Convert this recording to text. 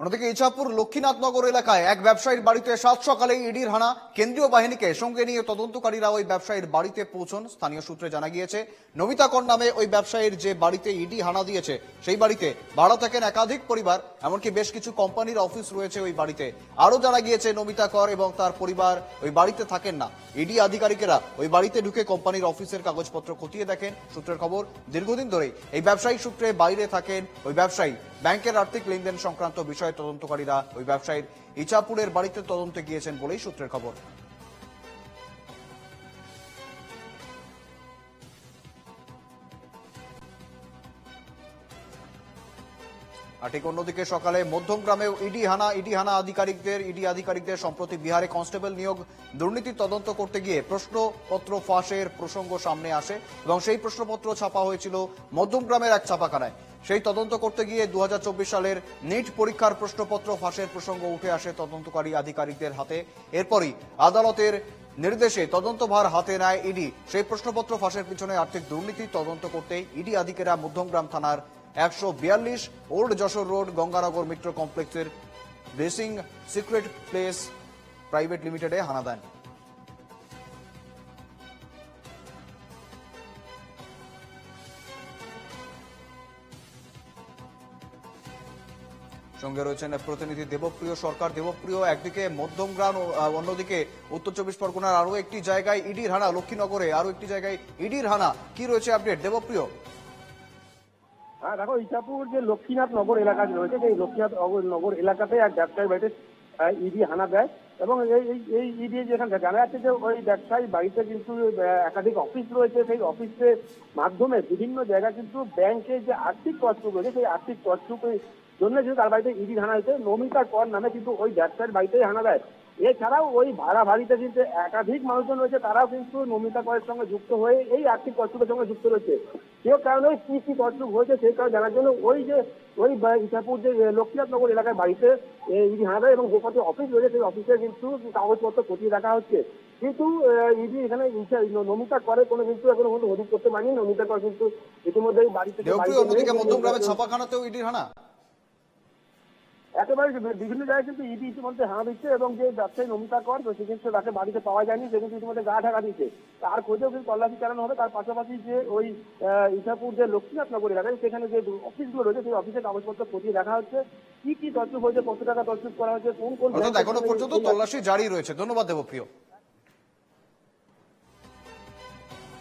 অন্যদিকে ইছাপুর লক্ষ্মীনাথনগর এলাকায় এক ব্যবসায়ীর বাড়িতে সাত সকালে ইডির হানা কেন্দ্রীয় বাহিনীকে সঙ্গে নিয়ে তদন্তকারীরা ওই ব্যবসায়ীর বাড়িতে পৌঁছন, স্থানীয় সূত্রে জানা গিয়েছে নমিতা কর নামে ওই ব্যবসায়ীর যে বাড়িতে ইডি হানা দিয়েছে, সেই বাড়িতে ভাড়া থাকেন একাধিক পরিবার, এমনকি বেশ কিছু কোম্পানির অফিস রয়েছে ওই বাড়িতে। আরও জানা গিয়েছে নমিতা কর এবং তার পরিবার ওই বাড়িতে থাকেন না। ইডি আধিকারিকেরা ওই বাড়িতে ঢুকে কোম্পানির অফিসের কাগজপত্র খতিয়ে দেখেন। সূত্রের খবর, দীর্ঘদিন ধরেই এই ব্যবসায়ী সূত্রে বাইরে থাকেন ওই ব্যবসায়ী। ব্যাংকের আর্থিক লেনদেন সংক্রান্ত বিষয়ে তদন্তকারীরা ওই ব্যবসায়ীর ইচাপুরের বাড়িতে তদন্তে গিয়েছেন বলেই সূত্রের খবর। আর ঠিক অন্যদিকে সকালে মধ্যমগ্রামেও ইডি হানা ইডি হানা আধিকারিকদের, ইডি আধিকারিকদের সম্প্রতি বিহারে কনস্টেবল নিয়োগ দুর্নীতির তদন্ত করতে গিয়ে প্রশ্নপত্র ফাঁসের প্রসঙ্গ সামনে আসে এবং সেই প্রশ্নপত্র ছাপা হয়েছিল মধ্যমগ্রামের এক ছাপাখানায়। সেই তদন্ত করতে গিয়ে দুহাজার চব্বিশ সালের নিট পরীক্ষার প্রশ্নপত্র ফাঁসের প্রসঙ্গ উঠে আসে তদন্তকারী আধিকারিকদের হাতে। এরপরই আদালতের নির্দেশে তদন্তভার হাতে নেয় ইডি। সেই প্রশ্নপত্র ফাঁসের পিছনে আর্থিক দুর্নীতি তদন্ত করতে ইডি আধিকারা মধ্যমগ্রাম থানার একশো বিয়াল্লিশ ওল্ড যশোর রোড গঙ্গানগর মিত্র কমপ্লেক্সের বেসিং সিক্রেট প্লেস প্রাইভেট লিমিটেডে হানা দেন। সঙ্গে রয়েছেন প্রতিনিধি দেবপ্রিয় সরকার। দেবপ্রিয়, একদিকে মধ্যমগ্রাম অন্যদিকে উত্তর চব্বিশ পরগনার আরও একটি জায়গায় ইডির হানা, লক্ষ্মীনগরে আরও একটি জায়গায় ইডির হানা। কি রয়েছে আপডেট দেবপ্রিয়। হ্যাঁ দেখো ইসাপুর যে লক্ষ্মীনাথ নগর এলাকা রয়েছে, সেই লক্ষ্মীনাথ নগর- এলাকাতে এক ব্যবসায়ী বাড়িতে ইডি হানা দেয়। এবং এই, এই- ইডি যেখানে জানা যাচ্ছে যে ওই ব্যবসায়ী বাড়িতে কিন্তু একাধিক অফিস রয়েছে। সেই অফিসের মাধ্যমে বিভিন্ন জায়গা কিন্তু ব্যাংকের যে আর্থিক তছরূপ রয়েছে সেই আর্থিক তছরূপের জন্য কিন্তু তার বাড়িতে ইডি হানা হয়েছে। নমিতা কর নামে কিন্তু ওই ব্যবসায়ীর বাড়িতেই হানা দেয়। এছাড়াও ওই ভাড়া বাড়িতে কিন্তু একাধিক মানুষজন রয়েছে তারাও কিন্তু নমিতা করের সঙ্গে যুক্ত হয়ে এই আর্থিক তছরূপের সঙ্গে যুক্ত রয়েছে। সে কারণে কি কি তছরূপ হয়েছে সেই কারণে জানার জন্য ওই যে ওই ইসাপুর যে লক্ষ্মীনাথ নগর এলাকায় বাড়িতে ইডি হানা দেয় এবং যে কটি অফিস রয়েছে সেই অফিসে কিন্তু কাগজপত্র খতিয়ে রাখা হচ্ছে। কিন্তু ইডি এখানে নমিতা করে কোনো কিন্তু এখনও কোনো অধিক করতে পারেনি। নমিতা কর কিন্তু দেবপ্রিয় বাড়িতে ছাপাখানাতেও ইডির হানা? একেবারে বিভিন্ন জায়গায় কিন্তু ইডি ইতিমধ্যে হাঁ দিচ্ছে এবং যে ব্যবসায়ী নমিতা কর তো সে তাকে বাড়িতে পাওয়া যায়নি সে কিন্তু ইতিমধ্যে গা ঢাকা দিচ্ছে তার খোঁজেও কিন্তু তল্লাশি চালানো হবে তার পাশাপাশি যে ওই ইসাপুর যে লক্ষ্মীনাথ নগর এলাকায় সেখানে যে অফিসগুলো রয়েছে সেই অফিসের কাগজপত্র খতিয়ে দেখা হচ্ছে। কি কি তথ্য হয়েছে কত টাকা তথ্য করা হয়েছে কোন কোন এখনও পর্যন্ত তল্লাশি জারি রয়েছে। ধন্যবাদ দেবপ্রিয়।